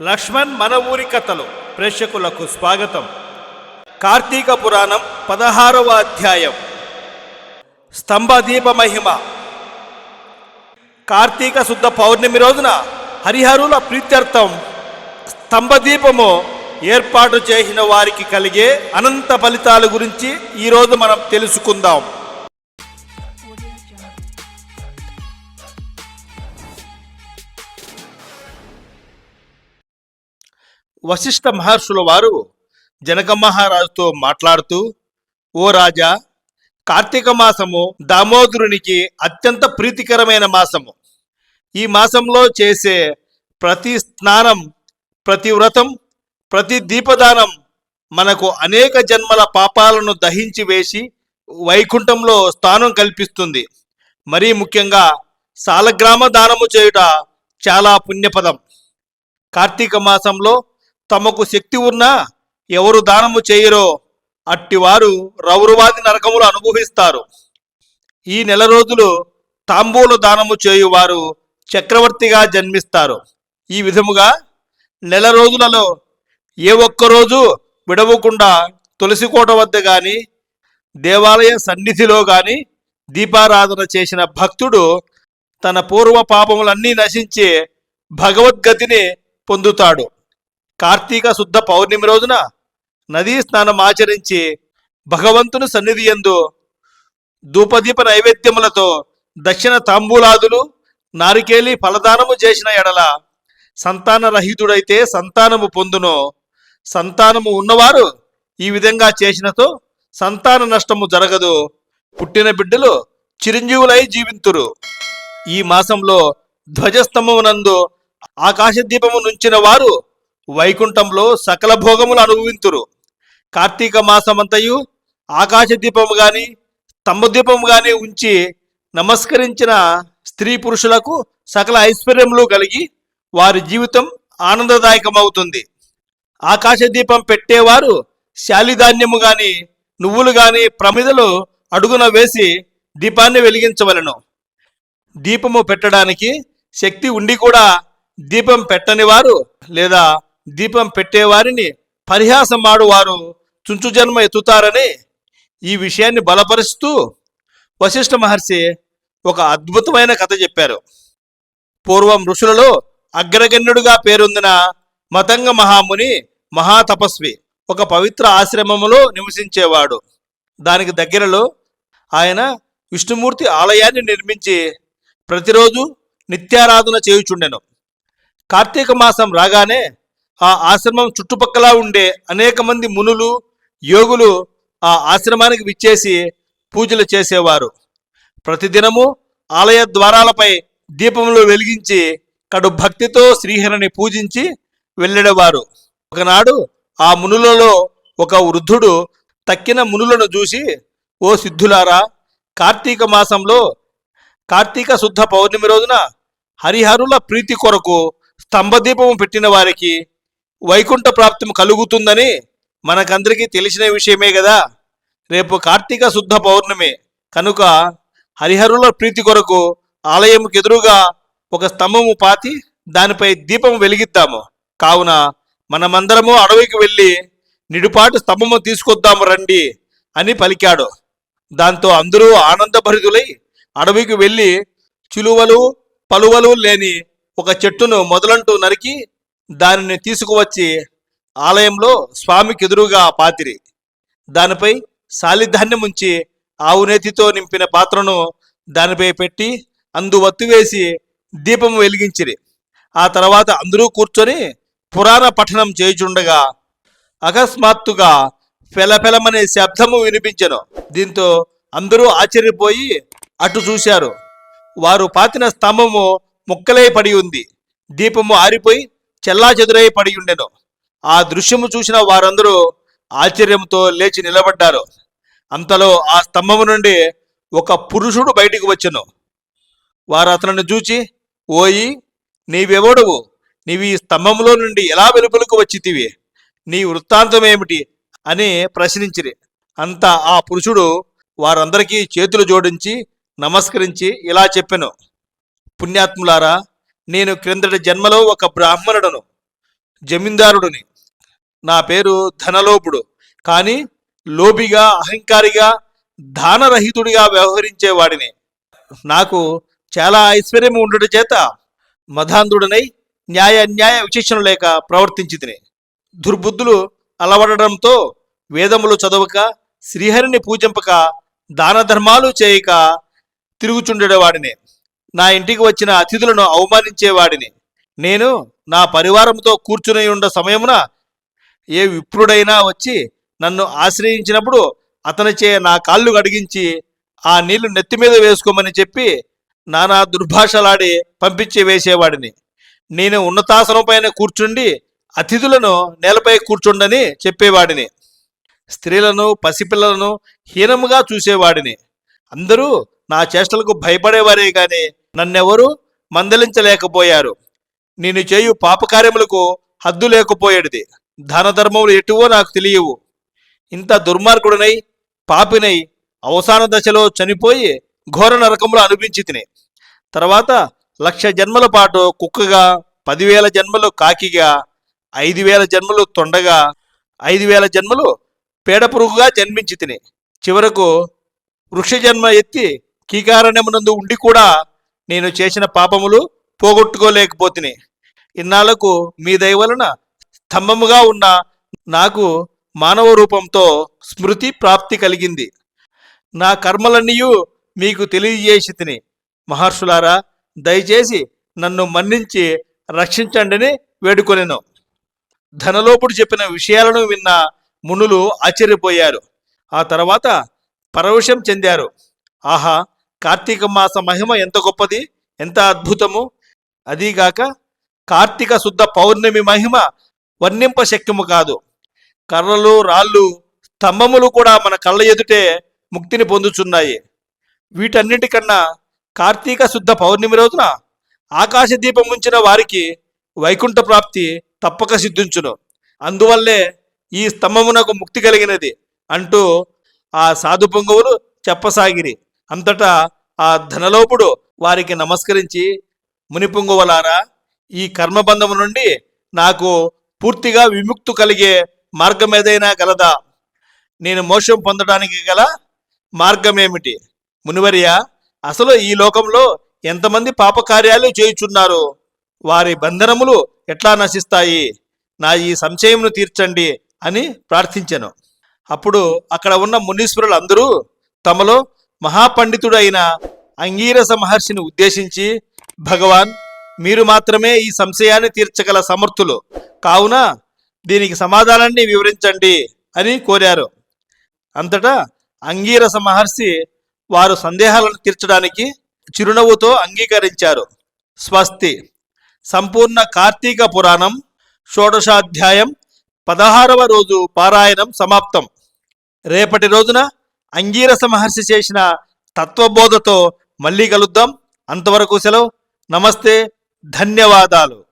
లక్ష్మణ్ మన ఊరి కథలు. ప్రేక్షకులకు స్వాగతం. కార్తీక పురాణం పదహారవ అధ్యాయం. స్తంభదీప మహిమ. కార్తీక శుద్ధ పౌర్ణమి రోజున హరిహరుల ప్రీత్యర్థం స్తంభదీపము ఏర్పాటు చేసిన వారికి కలిగే అనంత ఫలితాల గురించి ఈరోజు మనం తెలుసుకుందాం. వశిష్ఠ మహర్షుల వారు జనక మహారాజుతో మాట్లాడుతూ ఓ రాజా కార్తీక మాసము దామోదరునికి అత్యంత ప్రీతికరమైన మాసము. ఈ మాసంలో చేసే ప్రతి స్నానం ప్రతి వ్రతం ప్రతి దీపదానం మనకు అనేక జన్మల పాపాలను దహించి వేసి వైకుంఠంలో స్థానం కల్పిస్తుంది. మరీ ముఖ్యంగా సాలగ్రామ దానము చేయుట చాలా పుణ్యపదం. కార్తీక మాసంలో తమకు శక్తి ఉన్నా ఎవరు దానము చేయరో అట్టివారు రౌరువాది నరకములు అనుభవిస్తారు. ఈ నెల రోజులు తాంబూలు దానము చేయువారు చక్రవర్తిగా జన్మిస్తారు. ఈ విధముగా నెల రోజులలో ఏ ఒక్క రోజు విడవకుండా తులసికోట వద్ద గాని దేవాలయ సన్నిధిలో గాని దీపారాధన చేసిన భక్తుడు తన పూర్వ పాపములన్నీ నశించే భగవద్గతిని పొందుతాడు. కార్తీక శుద్ధ పౌర్ణమి రోజున నదీ స్నానం ఆచరించి భగవంతుని సన్నిధి యందు ధూపదీప నైవేద్యములతో దక్షిణ తాంబూలాదులు నారికేలి ఫలదానము చేసిన ఎడల సంతాన రహితుడైతే సంతానము పొందును. సంతానము ఉన్నవారు ఈ విధంగా చేసినతో సంతాన నష్టము జరగదు. పుట్టిన బిడ్డలు చిరంజీవులై జీవింతురు. ఈ మాసంలో ధ్వజస్తంభమునందు ఆకాశ దీపము నుంచిన వారు వైకుంఠంలో సకల భోగములు అనుభవింతురు. కార్తీక మాసమంతయు ఆకాశ దీపము గాని స్తంభ దీపము గాని ఉంచి నమస్కరించిన స్త్రీ పురుషులకు సకల ఐశ్వర్యములు కలిగి వారి జీవితం ఆనందదాయకమవుతుంది. ఆకాశ దీపం పెట్టేవారు శాలిధాన్యము గాని నువ్వులు గాని ప్రమిదలు అడుగున వేసి దీపాన్ని వెలిగించవలను. దీపము పెట్టడానికి శక్తి ఉండి కూడా దీపం పెట్టని వారు లేదా దీపం పెట్టేవారిని పరిహాసమాడు వారు చుంచు జన్మ ఎత్తుతారని ఈ విషయాన్ని బలపరుస్తూ వశిష్ఠ మహర్షి ఒక అద్భుతమైన కథ చెప్పారు. పూర్వం ఋషులలో అగ్రగణ్యుడుగా పేరొందిన మతంగ మహాముని మహాతపస్వి ఒక పవిత్ర ఆశ్రమములో నివసించేవాడు. దానికి దగ్గరలో ఆయన విష్ణుమూర్తి ఆలయాన్ని నిర్మించి ప్రతిరోజు నిత్యారాధన చేయుచుండెను. కార్తీక మాసం రాగానే ఆ ఆశ్రమం చుట్టుపక్కల ఉండే అనేక మంది మునులు యోగులు ఆ ఆశ్రమానికి విచ్చేసి పూజలు చేసేవారు. ప్రతిదినము ఆలయ ద్వారాలపై దీపములు వెలిగించి కడు భక్తితో శ్రీహరిని పూజించి వెళ్ళడేవారు ఒకనాడు ఆ మునులలో ఒక వృద్ధుడు తక్కిన మునులను చూసి ఓ సిద్ధులారా కార్తీక మాసంలో కార్తీక శుద్ధ పౌర్ణమి రోజున హరిహరుల ప్రీతి కొరకు స్తంభదీపము పెట్టిన వారికి వైకుంఠ ప్రాప్తం కలుగుతుందని మనకందరికీ తెలిసిన విషయమే కదా. రేపు కార్తీక శుద్ధ పౌర్ణమి. కనుక హరిహరుల ప్రీతి కొరకు ఆలయంకి ఎదురుగా ఒక స్తంభము పాతి దానిపై దీపం వెలిగిద్దాము. కావున మనమందరము అడవికి వెళ్ళి నిడుపాటు స్తంభము తీసుకొద్దాము రండి అని పలికాడు. దాంతో అందరూ ఆనందభరితులై అడవికి వెళ్ళి చిలువలు పలువలు లేని ఒక చెట్టును మొదలంటూ నరికి దానిని తీసుకువచ్చి ఆలయంలో స్వామికి ఎదురుగా పాతిరి. దానిపై సాలిధాన్యం ఉంచి ఆవునేతితో నింపిన పాత్రను దానిపై పెట్టి అందు వత్తు వేసి దీపం వెలిగించిరి. ఆ తర్వాత అందరూ కూర్చొని పురాణ పఠనం చేయుచుండగా అకస్మాత్తుగా ఫెలఫెలమనే శబ్దము వినిపించెను. దీంతో అందరూ ఆశ్చర్యపోయి అటు చూశారు. వారు పాతిన స్తంభము ముక్కలై పడి ఉంది. దీపము ఆరిపోయి చెల్లా చెదురై పడి ఉండెను. ఆ దృశ్యము చూసిన వారందరూ ఆశ్చర్యంతో లేచి నిలబడ్డారు. అంతలో ఆ స్తంభము నుండి ఒక పురుషుడు బయటికి వచ్చెను. వారు అతనిని చూచి ఓయి నీవెవడువు? నీవి ఈ స్తంభంలో నుండి ఎలా వెలుపలకు వచ్చితివి? నీ వృత్తాంతం ఏమిటి? అని ప్రశ్నించిరి. అంతా ఆ పురుషుడు వారందరికీ చేతులు జోడించి నమస్కరించి ఇలా చెప్పెను. పుణ్యాత్ములారా నేను క్రిందటి జన్మలో ఒక బ్రాహ్మణుడను జమీందారుడిని. నా పేరు ధనలోపుడు కానీ లోబిగా అహంకారిగా దానరహితుడిగా వ్యవహరించేవాడిని నాకు చాలా ఐశ్వర్యం ఉండటం చేత మధాంధుడనై న్యాయ అన్యాయ విశేషణ లేక ప్రవర్తించితిని. దుర్బుద్ధులు అలవడడంతో వేదములు చదవక శ్రీహరిని పూజింపక దాన ధర్మాలు చేయక తిరుగుచుండేవాడినే. నా ఇంటికి వచ్చిన అతిథులను అవమానించేవాడిని. నేను నా పరివారంతో కూర్చుని ఉన్న సమయమున ఏ విప్రుడైనా వచ్చి నన్ను ఆశ్రయించినప్పుడు అతనిచే నా కాళ్ళు కడిగించి ఆ నీళ్ళు నెత్తి మీద వేసుకోమని చెప్పి నానా దుర్భాషలాడి పంపించి వేసేవాడిని. నేను ఉన్నతాసనం పైన కూర్చుండి అతిథులను నేలపై కూర్చుండని చెప్పేవాడిని. స్త్రీలను పసిపిల్లలను హీనముగా చూసేవాడిని. అందరూ నా చేష్టలకు భయపడేవారే కానీ నన్నెవరూ మందలించలేకపోయారు. నేను చేయు పాపకార్యములకు హద్దు లేకపోయేటిది. ధనధర్మములు ధర్మములు ఎటువో నాకు తెలియవు. ఇంత దుర్మార్గుడనై పాపినై అవసాన దశలో చనిపోయి ఘోర నరకములు అనిపించి తిని తర్వాత లక్ష జన్మల పాటు కుక్కగా పదివేల జన్మలు కాకిగా ఐదు వేల జన్మలు తొండగా ఐదు వేల జన్మలు పేడపురుగుగా జన్మించి తిని చివరకు వృక్ష జన్మ ఎత్తి కీకారణ్యమునందు ఉండి కూడా నేను చేసిన పాపములు పోగొట్టుకోలేకపోతిని. ఇన్నాళ్ళకు మీ దయవలన స్తంభముగా ఉన్న నాకు మానవ రూపంతో స్మృతి ప్రాప్తి కలిగింది. నా కర్మలన్నీ మీకు తెలియజేసి తిని మహర్షులారా దయచేసి నన్ను మన్నించి రక్షించండిని వేడుకొనెను. ధనలోపుడు చెప్పిన విషయాలను విన్న మునులు ఆశ్చర్యపోయారు. ఆ తర్వాత పరవశం చెందారు. ఆహా కార్తీక మాస మహిమ ఎంత గొప్పది ఎంత అద్భుతము. అదీగాక కార్తీక శుద్ధ పౌర్ణమి మహిమ వర్ణింప శక్యము కాదు. కర్రలు రాళ్ళు స్తంభములు కూడా మన కళ్ళ ఎదుటే ముక్తిని పొందుచున్నాయి. వీటన్నిటికన్నా కార్తీక శుద్ధ పౌర్ణమి రోజున ఆకాశ దీపం ఉంచిన వారికి వైకుంఠ ప్రాప్తి తప్పక సిద్ధించును. అందువల్లే ఈ స్తంభమునకు ముక్తి కలిగినది అంటూ ఆ సాధు పొంగవులు చెప్పసాగిరి. అంతటా ఆ ధనలోపుడు వారికి నమస్కరించి మునిపుంగువలారా ఈ కర్మబంధము నుండి నాకు పూర్తిగా విముక్తు కలిగే మార్గం ఏదైనా గలదా? నేను మోక్షం పొందడానికి గల మార్గమేమిటి మునివర్య అసలు ఈ లోకంలో ఎంతమంది పాపకార్యాలు చేయుచున్నారు? వారి బంధనములు ఎట్లా నశిస్తాయి? నా ఈ సంశయమును తీర్చండి అని ప్రార్థించాను. అప్పుడు అక్కడ ఉన్న మునీశ్వరులు అందరూ తమలో మహాపండితుడైన అంగీరస మహర్షిని ఉద్దేశించి భగవాన్ మీరు మాత్రమే ఈ సంశయాన్ని తీర్చగల సమర్థులు. కావున దీనికి సమాధానాన్ని వివరించండి అని కోరారు. అంతటా అంగీరస మహర్షి వారు సందేహాలను తీర్చడానికి చిరునవ్వుతో అంగీకరించారు. స్వస్తి. సంపూర్ణ కార్తీక పురాణం షోడశాధ్యాయం పదహారవ రోజు పారాయణం సమాప్తం. రేపటి రోజున అంగీరస మహర్షి చేసిన తత్వబోధతో మళ్ళీ కలుద్దాం. అంతవరకు సెలవు. నమస్తే. ధన్యవాదాలు.